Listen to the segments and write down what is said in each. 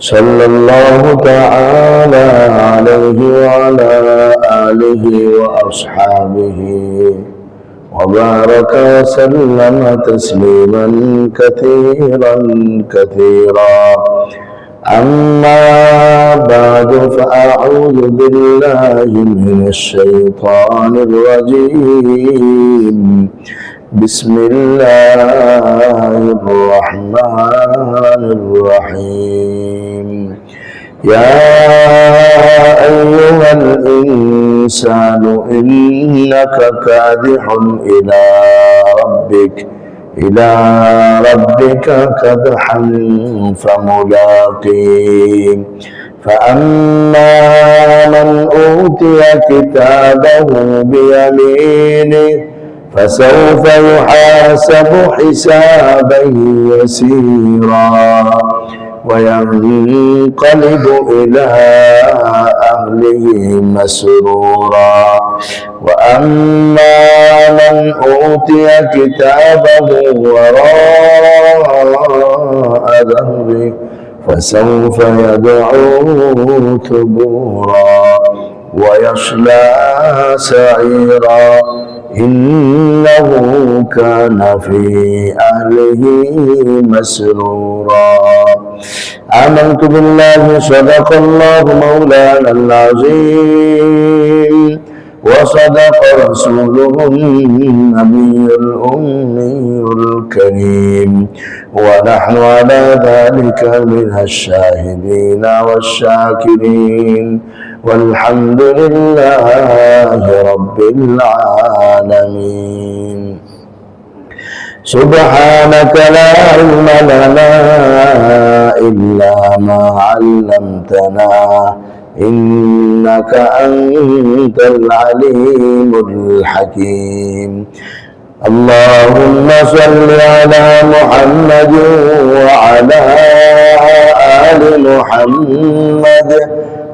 صلى الله تعالى عليه وعلى آله وأصحابه وبارك وسلم تسليما كثيرا كثيرا. أما بعد فأعوذ بالله من الشيطان الرجيم. بسم الله الرحمن الرحيم. يا أيها الإنسان إنك كادح إلى ربك إلى ربك كدحا فملاقيه. فأما من أوتي كتابه بيمينه فسوف يحاسب حسابا يسيرا وينقلب إلى أهله مسرورا وأما من أوتي كتابه وراء ظهره فسوف يدعو ثبورا ويصلى سعيرا. إنه كان في أهله مسرورا. آمنت بالله صدق الله مولانا العظيم. وصدق رسوله النبي الأمي الكريم. ونحن على ذلك من الشاهدين والشاكرين. والحمد لله رب العالمين. سبحانك لا علم لنا إلا ما علمتنا إنك أنت العليم الحكيم. اللهم صل على محمد وعلى آل محمد.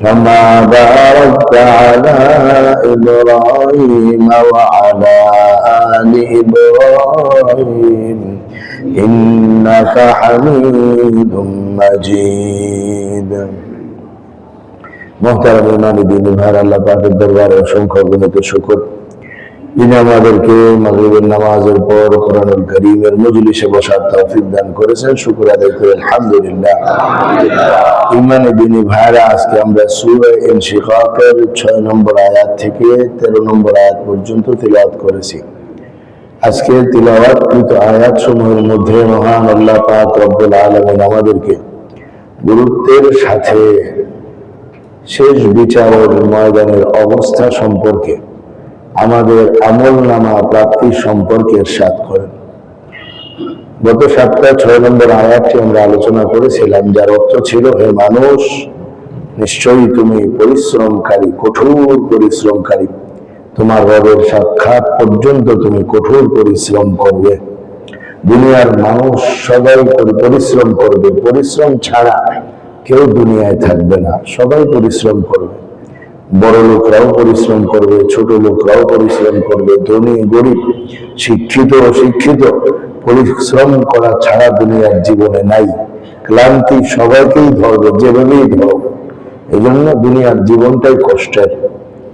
كما باركت على إبراهيم وعلى آل إبراهيم إنك حميد مجيد محترم إيمان الدين مهر الله بعد الدربار وشنكر بنت الشكر যিনি আমাদেরকে মাগরিবের নামাজের পর কোরআনুল করিমের মজলিসে বসার তৌফিক দান করেছেন, শুকর আদায় করে আলহামদুলিল্লাহ। ইমানে দিনী ভাইরা, আজকে আমরা সূরা ইনশিকাকের ছয় নম্বর আয়াত থেকে তেরো নম্বর আয়াত পর্যন্ত তিলাওয়াত করেছি। আজকে তিলাওয়াত কৃত আয়াত সমূহের মধ্যে মহান আল্লাহ পাক রব্বুল আমাদেরকে গুরুত্বের সাথে শেষ বিচারের ময়দানের অবস্থা সম্পর্কে আমাদের আমল নামা প্রাপ্তি সম্পর্কে সাত করেন। গত সপ্তাহে ছয় নম্বর আয়াতটি আমরা আলোচনা করেছিলাম, যার অর্থ ছিল, হে মানুষ, নিশ্চয়ই তুমি পরিশ্রমকারী, কঠোর পরিশ্রমকারী। তোমার রবের সাক্ষাৎ পর্যন্ত তুমি কঠোর পরিশ্রম করবে। দুনিয়ার মানুষ সবাই পরিশ্রম করবে। পরিশ্রম ছাড়া কেউ দুনিয়ায় থাকবে না। সবাই পরিশ্রম করবে। বড় লোকরাও পরিশ্রম করবে, ছোট লোকরাও পরিশ্রম করবে, ধনী, গরিব, শিক্ষিত, অশিক্ষিত, পরিশ্রম করা ছাড়া দুনিয়ার জীবনে নাই। ক্লান্তি সবাইকেই ধরবে, যেভাবেই ধরো এই জন্য দুনিয়ার জীবনটাই কষ্টের।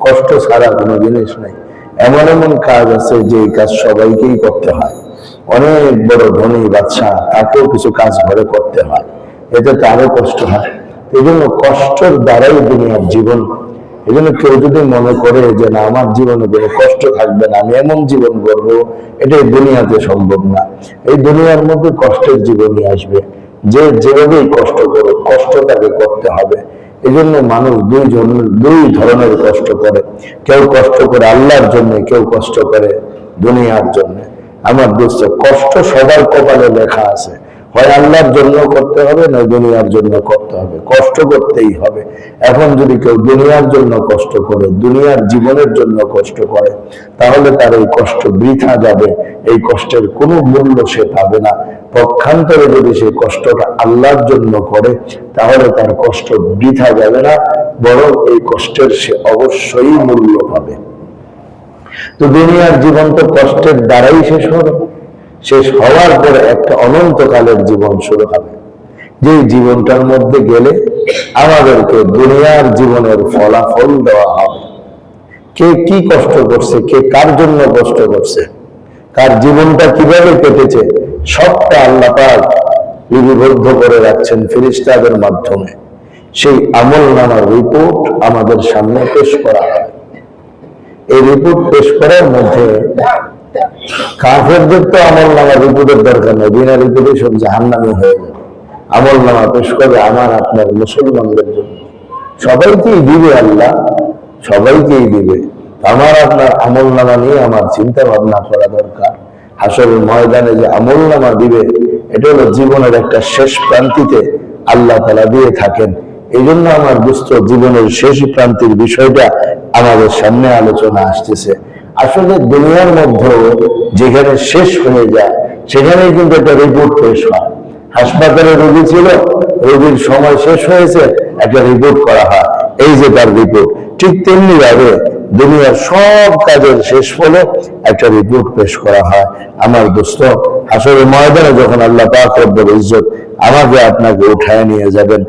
কষ্ট ছাড়া কোনো জিনিস নাই। এমন এমন কাজ আছে যে কাজ সবাইকেই করতে হয়। অনেক বড় ধনী বাচ্চা তাকেও কিছু কাজ ঘরে করতে হয়। এতে তারও কষ্ট হয়। এই জন্য কষ্টের দ্বারাই দুনিয়ার জীবন এই জন্য কেউ যদি মনে করে যে না, আমার জীবনে কোনো কষ্ট থাকবে না, আমি এমন জীবন গড়ব, এটাই দুনিয়াতে সম্ভব না। এই দুনিয়ার মধ্যে কষ্টের জীবনই আসবে। যে যেভাবেই কষ্ট করো কষ্ট তাকে করতে হবে। এই জন্য মানুষ দুই জন, দুই ধরনের কষ্ট করে। কেউ কষ্ট করে আল্লাহর জন্য, কেউ কষ্ট করে দুনিয়ার জন্য। আমার দোস্ত, কষ্ট সবার কপালে লেখা আছে। হয় আল্লাহর জন্য করতে হবে না দুনিয়ার জন্য করতে হবে। কষ্ট করতেই হবে। এখন যদি কেউ দুনিয়ার জন্য কষ্ট করে, দুনিয়ার জীবনের জন্য কষ্ট করে, তাহলে তার এই কষ্ট বৃথা যাবে। এই কষ্টের কোনো মূল্য সে পাবে না। পক্ষান্তরে যদি সে কষ্টটা আল্লাহর জন্য করে, তাহলে তার কষ্ট বৃথা যাবে না, বরং এই কষ্টের সে অবশ্যই মূল্য পাবে। তো দুনিয়ার জীবন তো কষ্টের দ্বারাই শেষ হবে। শেষ হওয়ার পরে একটা অনন্তকালের জীবন শুরু হবে। যে জীবনটার মধ্যে গেলে আমাদেরকে দুনিয়ার জীবনের ফলাফল দেওয়া হবে। কে কি কষ্ট করছে, কে কার জন্য কষ্ট করছে, কার জীবনটা কীভাবে কেটেছে, সবটা আল্লাহ পাক লিপিবদ্ধ করে রাখছেন ফিরিস্তাদের মাধ্যমে। সেই আমল নামার রিপোর্ট আমাদের সামনে পেশ করা হয় এই রিপোর্ট পেশ করার মধ্যে কাফেরদের তো আমল নামা দরকার নেই, বিনা সব হয়ে যাবে। আমল নামা পেশ করে আমার, আপনার মুসলমানদের জন্য। সবাইকেই দিবে আল্লাহ, সবাইকেই দিবে। আমার, আপনার আমল নামা নিয়ে আমার চিন্তা ভাবনা করা দরকার। ময়দানে যে আমল নামা দিবে, এটা হলো জীবনের একটা শেষ প্রান্তিতে আল্লাহ তালা দিয়ে থাকেন। এই জন্য আমার দুস্থ জীবনের শেষ প্রান্তির বিষয়টা আমাদের সামনে আলোচনা আসতেছে। আসলে দুনিয়ার মধ্যেও যেখানে শেষ হয়ে যায় সেখানে কিন্তু একটা রিপোর্ট পেশ হয়। হাসপাতালে রোগী ছিল, রোগীর সময় শেষ হয়েছে, একটা রিপোর্ট করা হয়। এই যে তার রিপোর্ট ঠিক তেমনি ভাবে দুনিয়ার সব কাজের শেষ ফলে একটা রিপোর্ট পেশ করা হয়। আমার দোস্ত, আসলে ময়দানে যখন আল্লাহ পাক রব্বুল ইজ্জত আমাকে আপনাকে উঠায় নিয়ে যাবেন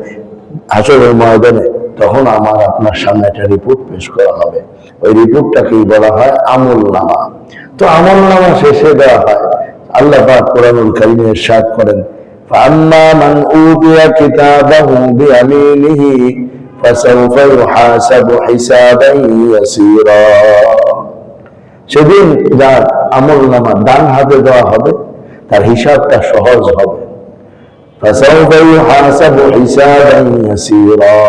আসরের ময়দানে তখন আমার আপনার সামনে একটা রিপোর্ট পেশ করা হবে ওই রিপোর্টটাকেই বলা হয় আমল নামা তো আমল নামা শেষে দেওয়া হয় আল্লাহ পাক কোরআনুল কারিমে ইরশাদ করেন فأما من أوتي كتابه بيمينه فسوف يحاسب حسابا يسيرا সেদিন যার আমল নামা ডান হাতে দেওয়া হবে তার হিসাবটা সহজ হবে فسوف يحاسب حسابا يسيرا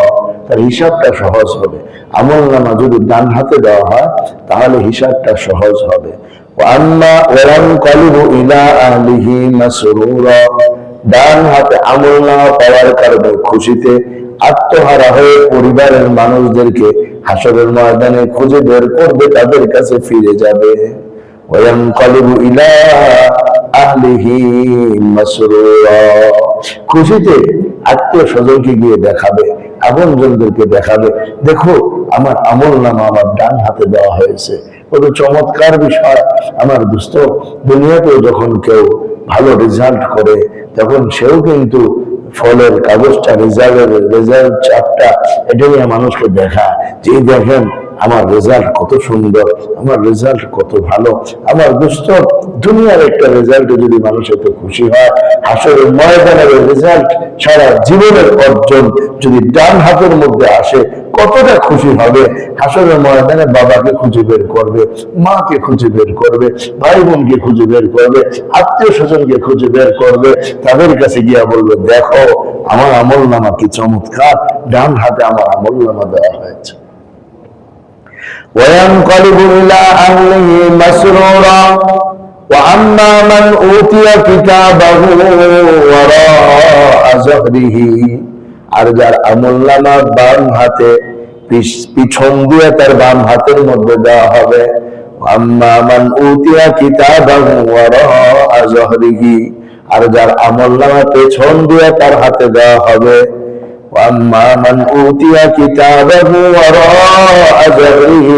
তার হিসাবটা সহজ হবে। আমল নামা যদি ডান হাতে দেওয়া হয়, তাহলে হিসাবটা সহজ হবে। ডান হাতে আমল নামা পাওয়ার কারণে খুশিতে আত্মহারা হয়ে পরিবারের মানুষদেরকে হাসরের ময়দানে খুঁজে বের করবে, তাদের কাছে ফিরে যাবে। খুশিতে আত্মীয় স্বজনকে গিয়ে দেখাবে। আপন জনদেরকে দেখাবে। দেখো, আমার আমল নামা আমার ডান হাতে দেওয়া হয়েছে। কত চমৎকার বিষয়। আমার দুস্থ দুনিয়াতেও যখন কেউ ভালো রেজাল্ট করে, তখন সেও কিন্তু ফলের কাগজটা রেজাল্টের রেজাল্ট চাপটা, এটা নিয়ে মানুষকে দেখা যে দেখেন আমার রেজাল্ট কত সুন্দর, আমার রেজাল্ট কত ভালো, আমার দুস্থ দুনিয়ার একটা রেজাল্টে যদি মানুষ এত খুশি হয় হাসরের ময়দানের রেজাল্ট সারা জীবনের অর্জন যদি ডান হাতের মধ্যে আসে, কতটা খুশি হবে? হাসরের ময়দানে বাবাকে খুঁজে বের করবে, মাকে খুঁজে বের করবে ভাই বোনকে খুঁজে বের করবে আত্মীয় স্বজনকে খুঁজে বের করবে, তাদের কাছে গিয়া বলবে, দেখো, আমার আমল নামা কি চমৎকার, ডান হাতে আমার আমল নামা দেওয়া হয়েছে। وينقلب إلى أهله مسرورا وأما من أوتي كتابه وراء ظهره আর যার আমল নামা বাম হাতে পিছ- পিছন দিয়ে তার বাম হাতের মধ্যে দেওয়া হবে আম্মা মান উতিয়া কিতাবাহু ওয়ারাআ যহরিহি আর যার আমল নামা পেছন দিয়ে তার হাতে দেওয়া হবে واما من اوتي كتابه وراء ظهره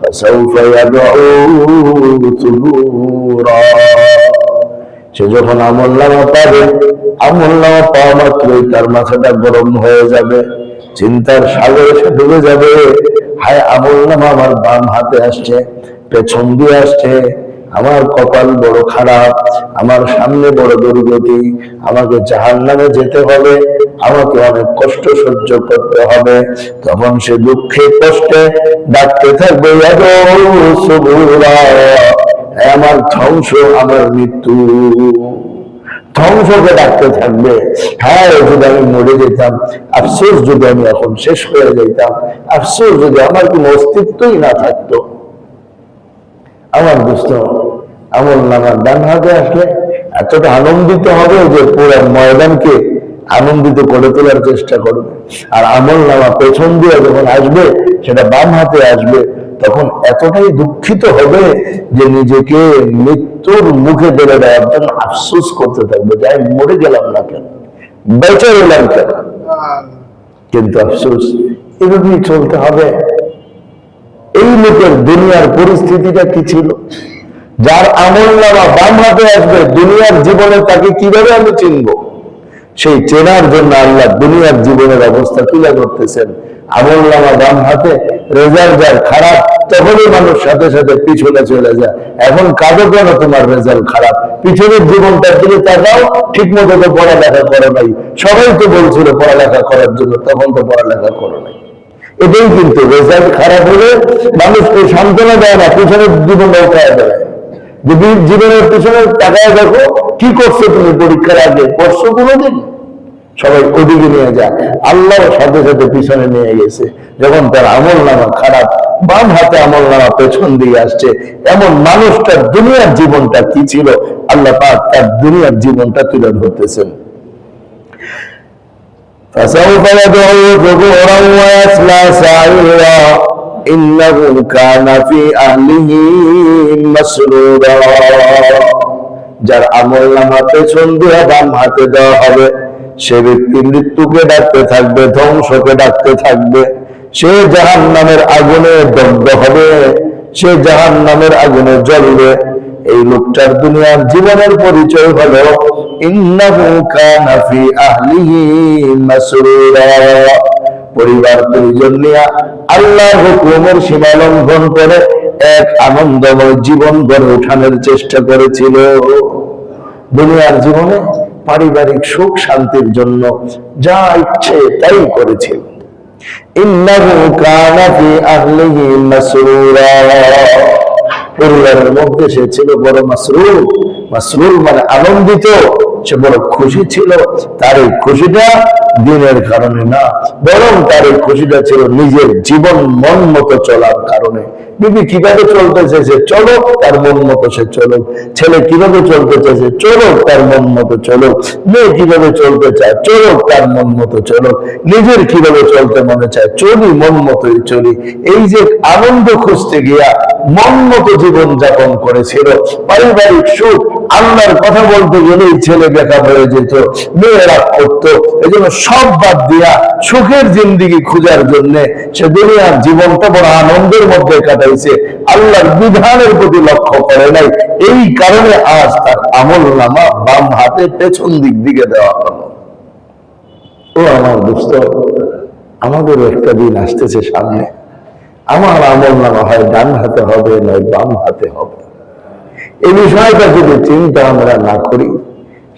فسوف يدعو ثبورا সে যখন আমল নামা পাবে আমল নামা পাওয়া মাত্রই তার মাথাটা গরম হয়ে যাবে চিন্তার সাগরে সে ডুবে যাবে হায় আমল নামা আমার বাম হাতে আসছে পেছন দিয়ে আসছে আমার কপাল বড় খারাপ আমার সামনে বড় দুর্গতি আমাকে জাহান নামে যেতে হবে আমাকে অনেক কষ্ট সহ্য করতে হবে। তখন সে দুঃখে কষ্টে ডাকতে থাকবে "ইয়াদো সুবুরা", "হে আমার ধ্বংস আমার মৃত্যু। ধ্বংসকে ডাকতে থাকবে। হ্যাঁ যদি আমি মরে যেতাম আফসোস যদি আমি এখন শেষ হয়ে যেতাম আফসোস যদি আমার কোনো অস্তিত্বই না থাকতো। আমার দোস্ত আমল নামার ডান হাতে আসলে এতটা আনন্দিত হবে যে পুরো ময়দানকে আনন্দিত করে তোলার চেষ্টা করবে। আর আমল নামা পেছন দিয়ে যখন আসবে, সেটা বাম হাতে আসবে, তখন এতটাই দুঃখিত হবে যে নিজেকে মৃত্যুর মুখে দেবে দেওয়ার জন্য আফসোস করতে থাকবে যে আমি মরে গেলাম না কেন? বেঁচে গেলাম কেন? কিন্তু আফসোস এভাবেই চলতে হবে। এই লোকের দুনিয়ার পরিস্থিতিটা কি ছিল? যার আমল নামা বাম হাতে আসবে, দুনিয়ার জীবনে তাকে কীভাবে আমি চিনব? সেই চেনার জন্য আল্লাহ দুনিয়ার জীবনের অবস্থা তুলে ধরতেছেন আমল নামা বাম হাতে, রেজাল্ট যার খারাপ, তখনই মানুষ সাথে সাথে পিছনে চলে যায়। এখন কাজে কেন তোমার রেজাল্ট খারাপ। পিছনের জীবনটার দিকে তাকাও ঠিক মতো তো পড়ালেখা করো নাই। সবাই তো বলছিল, পড়ালেখা করার জন্য তখন তো পড়ালেখা করো নাই। এটাই কিন্তু রেজাল্ট খারাপ হলে মানুষকে সান্ত্বনা দেয় না, পিছনের জীবন উঠায় দেয় যদি জীবনের পিছনে তাকায় দেখো, কি করছ তুমি পরীক্ষার আগে? করছ কোনোদিন? সবাই ওদিকে নিয়ে যায়। আল্লাহ সাথে সাথে পিছনে নিয়ে গেছে। যখন তার আমল নামা খারাপ, বাম হাতে আমল নামা পেছন দিয়ে আসছে। এমন মানুষটার দুনিয়ার জীবনটা কি ছিল? আল্লাহ পাক তার দুনিয়ার জীবনটা তুলে ধরতেছেন। فسوف يدعو ثبورا ويصلى سعيرا إنه كان في أهله مسرورا যার আমল নামা পেছন দিয়ে বাম হাতে দেওয়া হবে সে ব্যক্তি মৃত্যুকে ডাকতে থাকবে ধ্বংসকে ডাকতে থাকবে সে জাহান নামের আগুনে দগ্ধ হবে সে জাহান নামের আগুনে জ্বলবে এই লোকটার দুনিয়ার জীবনের পরিচয় হলো পরিবার পরিজন নিয়ে আল্লাহর হুকুমের সীমা লঙ্ঘন করে এক আনন্দময় জীবন গড়ে ওঠানোর চেষ্টা করেছিল। দুনিয়ার জীবনে পারিবারিক সুখ শান্তির জন্য যা ইচ্ছে তাই করেছিল। ইন্নাহু কানা ফি আহলিহি মাসরুরা। পরিবারের মধ্যে সে ছিল বড় মাসরুল। মাসরুল মানে আনন্দিত। সে বড় খুশি ছিল। তার এই খুশিটা দিনের কারণে না, বরং তার এই খুশিটা ছিল নিজের জীবন মন মতো চলার কারণে। বিবি কীভাবে চলতে চাইছে? চলো তার মন মতো সে চলো ছেলে কীভাবে চলতে চাইছে? চলো তার মন মতো চলো মেয়ে কীভাবে চলতে চায়? চলো তার মন মতো চলো নিজের কীভাবে চলতে মনে চায়? চলি, মন মতোই চলি। এই যে আনন্দ খুঁজতে গিয়া মন মতো জীবন যাপন করেছিল। পারিবারিক সুখ, আল্লাহর কথা বলতে গেলেই ছেলে দেখা হয়ে যেত মেয়েরা করত। এই জন্য সব বাদ দিয়া সুখের জিন্দিগি খোঁজার জন্য সে দুনিয়ার জীবনটা বড় আনন্দের মধ্যে কাটাইছে আল্লাহর বিধানের প্রতি লক্ষ্য করে নাই। এই কারণে আজ তার আমল নামা বাম হাতে পেছন দিক দিকে দেওয়া হলো। ও আমার দোস্ত, আমাদের একটা দিন আসতেছে সামনে। আমার আমল নামা হয় ডান হাতে হবে, নয় বাম হাতে হবে। এই বিষয়টা যদি চিন্তা আমরা না করি,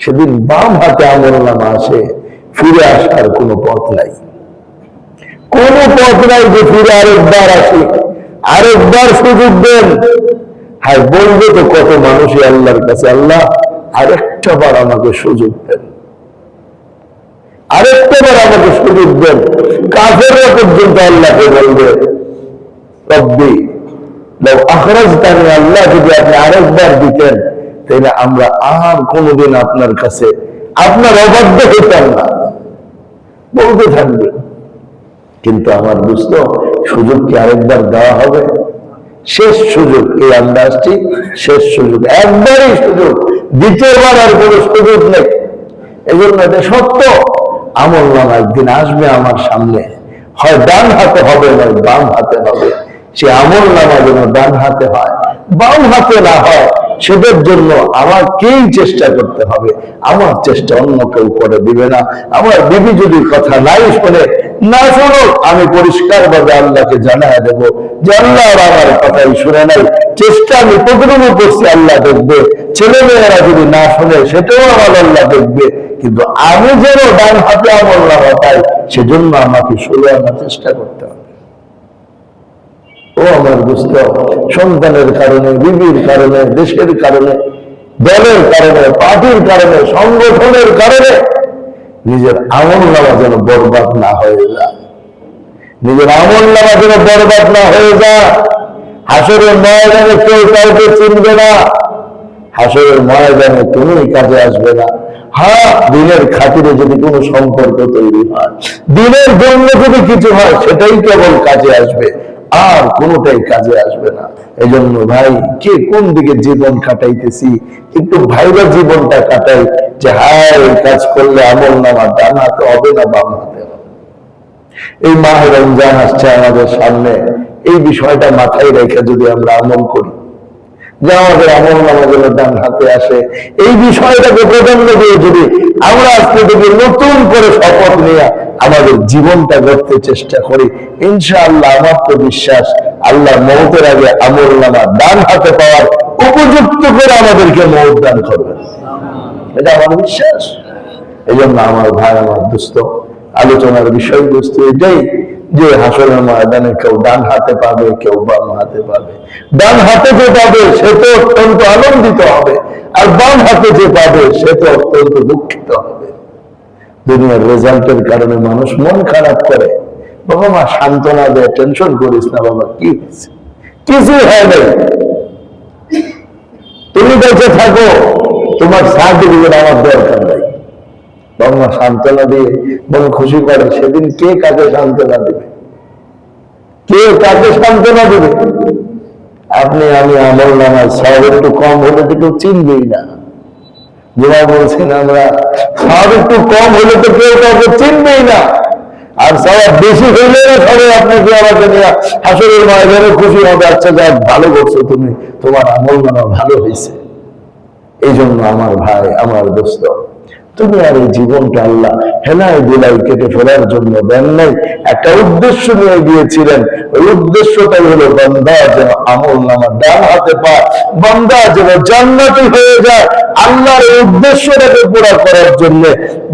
সেদিন বাম হাতে আমল নামা আসে, ফিরে আসার কোনো পথ নাই। কোন পথ নাই যে ফিরে আরেকবার আসি। আরেকবার সুযোগ দেন। হ্যাঁ বলবে তো কত মানুষই আল্লাহর কাছে, আল্লাহ আরেকটা বার আমাকে সুযোগ দেন। আরেকটা বার আমাকে সুযোগ দেন। পর্যন্ত আল্লাহকে বলবে লাউ আখরাজতানি আল্লাহ, যদি আপনি আরেকবার দিতেন, তাহলে আমরা আর কোনোদিন আপনার কাছে, আপনার অবাধ্য হইতাম না। বলতে থাকবে। কিন্তু আমার বুঝতো সুযোগ কি আরেকবার দেওয়া হবে। শেষ সুযোগ এই আন্দাজটি, শেষ সুযোগ। একবারই সুযোগ, দ্বিতীয়বার আর কোনো সুযোগ নেই। এই জন্য এটা সত্য। আমল নামা একদিন আসবে আমার সামনে। হয় ডান হাতে হবে, নয় বাম হাতে হবে। সে আমল নামা যেন ডান হাতে হয়, বাম হাতে না হয়, সেটার জন্য আমাকেই চেষ্টা করতে হবে। আমার চেষ্টা অন্য কেউ করে দিবে না। আমার বিবি যদি কথা নাই শোনে না শোনো, আমি পরিষ্কার ভাবে আল্লাহকে জানাই দেব যে আল্লাহ আমার কথাই শুনে নাই চেষ্টা আমি কতটুকু করছি, আল্লাহ দেখবে। ছেলে মেয়েরা যদি না শুনে, সেটাও আমার আল্লাহ দেখবে। কিন্তু আমি যেন ডান হাতে আমল না পাই সেজন্য আমাকে শুরু আনার চেষ্টা করতে হবে। ও আমার বুঝতে সন্তানের কারণে, বিবির কারণে, দেশের কারণে, দলের কারণে, পার্টির কারণে, সংগঠনের কারণে নিজের আমল নামা যেন বরবাদ না হয়ে যায়। নিজের আমল নামা যেন বরবাদ না হয়ে যায়। হাসরের ময়দানে কেউ কাউকে চিনবে না। হাসরের ময়দানে তুমি কাজে আসবে না। হ্যাঁ দিনের খাতিরে যদি কোনো সম্পর্ক তৈরি হয়, দিনের জন্য যদি কিছু হয়, সেটাই কেবল কাজে আসবে। আর কোনোটাই কাজে আসবে না। এই জন্য ভাই, কে কোন দিকে জীবন কাটাইতেছি, একটু ভাইবা জীবনটা কাটাই। যে হ্যাঁ কাজ করলে আমল নামা ডান হাতে হবে না বাম হাতে হবে। এই মাহ রমজান আসছে আমাদের সামনে, এই বিষয়টা মাথায় রেখে যদি আমরা আমল করি, যে আমাদের আমল ডান হাতে আসে, এই বিষয়টাকে যদি আমরা আজকে থেকে নতুন করে শপথ নিয়ে আমাদের জীবনটা গড়তে চেষ্টা করি, ইনশাআল্লাহ আমার তো বিশ্বাস আল্লাহ মৌতের আগে আমল নামা ডান হাতে পাওয়ার উপযুক্ত করে আমাদেরকে মৌত দান এটা আমার বিশ্বাস। এই জন্য আমার ভাই, আমার দুস্থ আলোচনার বিষয়বস্তু এটাই যে হাসরের ময়দানে কেউ ডান হাতে পাবে, কেউ বাম হাতে পাবে। ডান হাতে যে পাবে, সে তো অত্যন্ত আনন্দিত হবে। আর বাম হাতে যে পাবে, সে তো অত্যন্ত দুঃখিত হবে। দুনিয়ার রেজাল্টের কারণে মানুষ মন খারাপ করে। বাবা মা, সান্ত্বনা দেয়, টেনশন করিস না বাবা, কি হয়েছে? কিছুই হয় নাই। তুমি বেঁচে থাকো। তোমার সার্টিফিকেট আমার দরকার নাই। বাবা, সান্ত্বনা দিয়ে মন খুশি করে, সেদিন কে কাকে সান্ত্বনা দেবে? কে কাকে সান্ত্বনা দেবে? আপনি, আমি, আমল নামায় সব একটু কম হলে তো কেউ চিনবেই না। যেটা বলছেন আমরা, সব একটু কম হলে তো কেউ কাউকে চিনবেই না। আর সবাই বেশি হইলে সবাই আপনাকে আমাকে হাসরের ময়দানে খুশি হবে। আচ্ছা যাক, ভালো করছ তুমি। তোমার আমল নামা ভালো হয়েছে। এই জন্য আমার ভাই, আমার দোস্ত, তুমি আর এই জীবনটা আল্লাহ হেলাই দিলাই কেটে ফেলার জন্য দেন নাই। একটা উদ্দেশ্য নিয়ে গিয়েছিলেন। ওই উদ্দেশ্যটাই হলো বন্দা যেন আমল নামা ডান হাতে পায়, বন্দা যেন জান্নাতি হয়ে যায়। আল্লাহর এই উদ্দেশ্যটাকে পুরা করার জন্য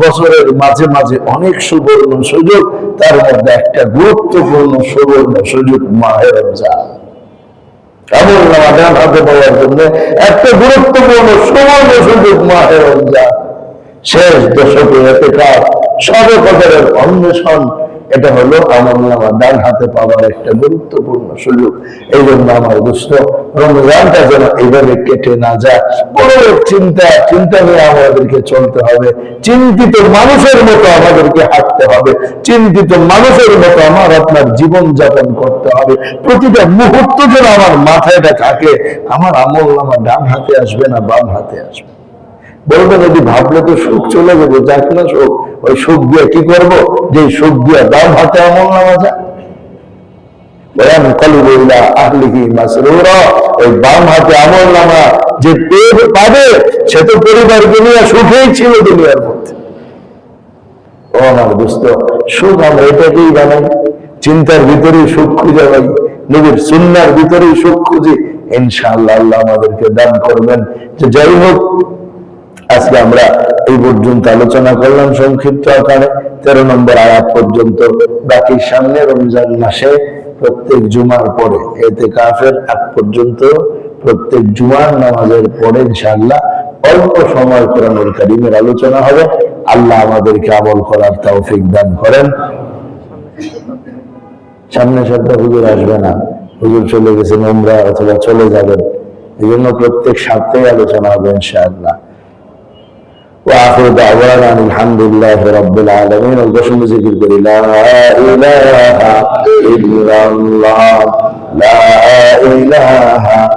বছরের মাঝে মাঝে অনেক সুবর্ণ সুযোগ, তার মধ্যে একটা গুরুত্বপূর্ণ সুবর্ণ সুযোগ মাহের রমজান। আমল নামা হাতে পাওয়ার জন্য একটা গুরুত্বপূর্ণ সুবর্ণ সুযোগ মাহের রমজান। শেষ দশকে এতে কাজ সবে কদরের অন্বেষণ এটা হলো আমল নামা ডান হাতে পাওয়ার একটা গুরুত্বপূর্ণ সুযোগ। এই জন্য আমার দুষ্ট রমজানটা যেন এইভাবে কেটে না যায়। বড় চিন্তা চিন্তা নিয়ে আমাদেরকে চলতে হবে। চিন্তিত মানুষের মতো আমাদেরকে হাঁটতে হবে। চিন্তিত মানুষের মতো আমার আপনার জীবন যাপন করতে হবে। প্রতিটা মুহূর্ত যেন আমার মাথায়টা থাকে। আমার আমল আমার ডান হাতে আসবে না বাম হাতে আসবে। বলবে যদি ভাবলে তো সুখ চলে যাবে, যাক না সুখ। ওই সুখ দিয়ে কি করব? যে সুখ দিয়ে দাম হাতে আমল নামা যায় চিন্তার ভিতরেই সুখ খুঁজে পাই, নিজের সুন্নার ভিতরেই সুখ খুঁজি। ইনশাআল্লাহ আল্লাহ আমাদেরকে দান করবেন। যে যাই হোক আজকে আমরা এই পর্যন্ত আলোচনা করলাম সংক্ষিপ্ত আকারে। তেরো নম্বর আয়াত পর্যন্ত বাকি সামনে রমজান মাসে প্রত্যেক জুমার পরে, এতে কাফের আগ পর্যন্ত প্রত্যেক জুমার নামাজের পরে ইনশাআল্লাহ অল্প সময় কোরআনুল কারিমের আলোচনা হবে। আল্লাহ আমাদেরকে আমল করার তৌফিক দান করেন। সামনে সপ্তাহ হুজুর আসবে না। হুজুর চলে গেছেন আমরা অথবা চলে যাবেন। এই জন্য প্রত্যেক সপ্তাহে আলোচনা হবে ইনশাআল্লাহ। وآخر دعوانا أن الحمد لله رب العالمين. والبشر ذكر لا إله إلا الله. لا إله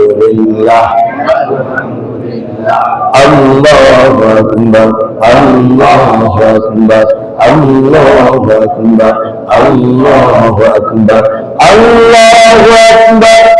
لله الله أكبر الله أكبر الله أكبر الله أكبر الله أكبر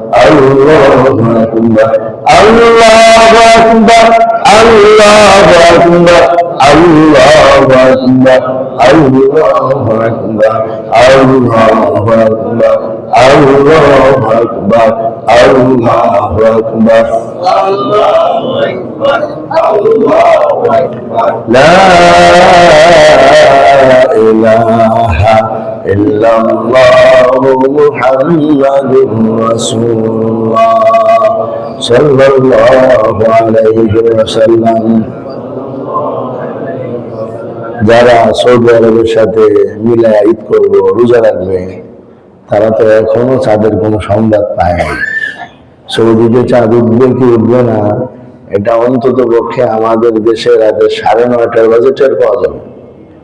আল্লাহ আকবার আল্লাহ আকবার আল্লাহ আকবার আল্লাহ আকবার আল্লাহ আকবার আল্লাহ আকবার আল্লাহ আকবার আল্লাহ আকবার আল্লাহ আকবার আল্লাহ আকবার লা إلا الله محمد رسول الله صلى الله عليه وسلم যারা সৌদি আরবের সাথে মিলে ঈদ করবো রোজা রাখবে তারা তো এখনো চাঁদের কোনো সংবাদ পায় নাই সৌদিতে চাঁদ উঠবে কি উঠবে না এটা অন্তত পক্ষে আমাদের দেশে রাতে সাড়ে নয়টার বাজে টের পাওয়া যাবে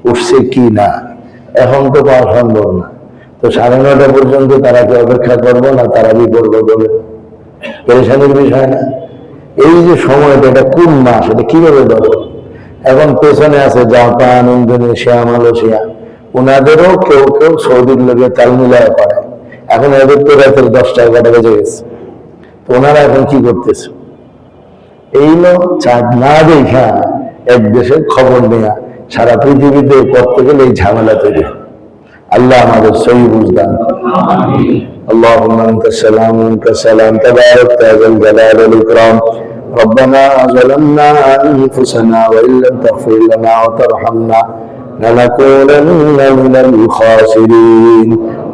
উঠছে কি না এখন তো পাওয়া সম্ভব না। তো সাড়ে নটা পর্যন্ত তারা কি অপেক্ষা করব না? তারা কি করব বলে? পেরেশানির বিষয় না। এই যে সময়টা, এটা কোন মাস? এটা কীভাবে ধরো এখন পেছনে আছে জাপান, ইন্দোনেশিয়া, মালয়েশিয়া। ওনাদেরও কেউ কেউ সৌদির লোকে তাল মিলায় করে এখন এদের তো রাতের দশটা এগারোটা বেজে গেছে। তো ওনারা এখন কি করতেছে? এই লো চাঁদ না দেখা এক দেশের খবর নেয়া। সারা পৃথিবীতে করতে গেলে এই ঝামেলা তৈরি হয়। আল্লাহ আমাদের সহি বুঝদান اللهم انت السلام وانت السلام تبارك يا ذا الجلال والاكرام ربنا ظلمنا انفسنا وان لم تغفر لنا وترحمنا لنكونن من الخاسرين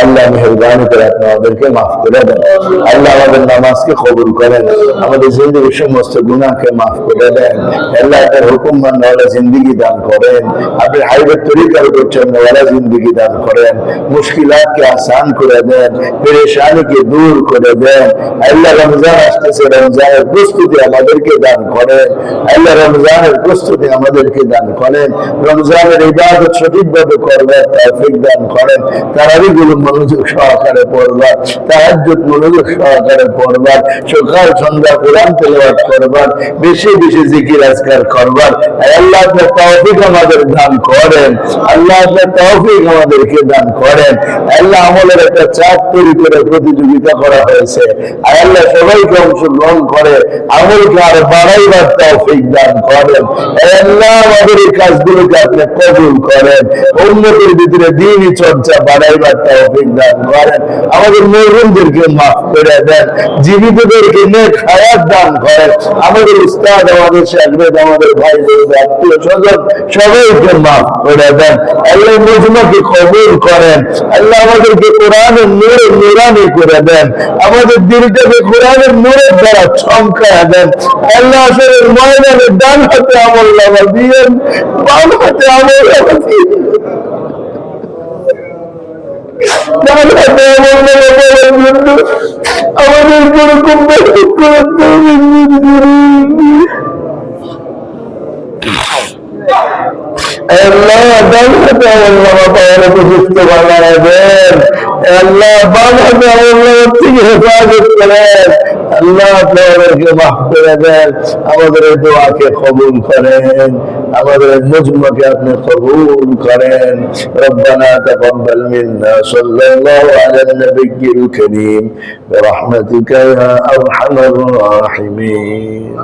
আল্লাহ মেহরবানি করে আপনি আমাদেরকে মাফ করে দেন আল্লাহ আমাদের নামাজকে কবুল করেন আমাদের জিন্দগির সমস্ত গুণাকে মাফ করে দেন আল্লাহ আপনার হুকুম মান্যওয়ালা জিন্দগি দান করেন আপনি হাইবের তরিকার করছেন ওয়ালা জিন্দগি দান করেন মুশকিলাতকে আসান করে দেন পেরেশানিকে দূর করে দেন আল্লাহ রমজান আসতেছে রমজানের প্রস্তুতি আমাদেরকে দান করেন আল্লাহ রমজানের প্রস্তুতি আমাদেরকে দান করেন রমজানের ইবাদত সঠিকভাবে করবেন তৌফিক দান করেন তারাবিগুলো মনোযোগ সহকারে পড়বার, তাহাজ্জুদ মনোযোগ সহকারে পড়বার, সকাল সন্ধ্যা কোরআন তেলাওয়াত করবার, বেশি বেশি জিকির আজকার করবার। আল্লাহ আপনার তৌফিক আমাদের দান করেন, আল্লাহ আপনার তৌফিক আমাদেরকে দান করেন। আল্লাহ আমলের একটা চাপ তৈরি করে প্রতিযোগিতা করা হয়েছে। আল্লাহ সবাইকে অংশগ্রহণ করে, আমলকে আরও বাড়াইবার তৌফিক দান করেন। আল্লাহ আমাদের এই কাজগুলোকে আপনি কবুল করেন। উন্নতির ভিতরে দিনই চর্চা বাড়াইবার তৌফিক করেন। আমাদের মরহুমদেরকে মাফ করে দেন। জীবিতদেরকে নেক হায়াত দান করেন। আমাদের উস্তাদ, আমাদের শাগরেদ আমাদের ভাই আত্মীয় স্বজন, সবাইকে মাফ করে দেন। আল্লাহ মজমাকে কবুল করেন। আল্লাহ আমাদেরকে কোরআনের নূরে নুরানি করে দেন। আমাদের দিলটাকে কোরআনের নূরের দ্বারা চমকায় দেন। আল্লাহ আসলে ময়দানের ডান হাতে আমল লাগা দিয়েন, বাম হাতে আমল লাগা দিয়েন। আমাদের হবে আল্লাহ আমল লাগা পাওয়ার উপযুক্ত বানায় আল্লাহ বাম হাতে থেকে হেফাজত করেন আল্লাহ আপনাদেরকে মাফ করে দেন আমাদের এই দোয়াকে কবুল করেন আমাদের এই নজমাকে আপনি কবুল করেন ربنا تقبل منا صلى الله على النبي الكريم برحمتك يا ارحم الراحمين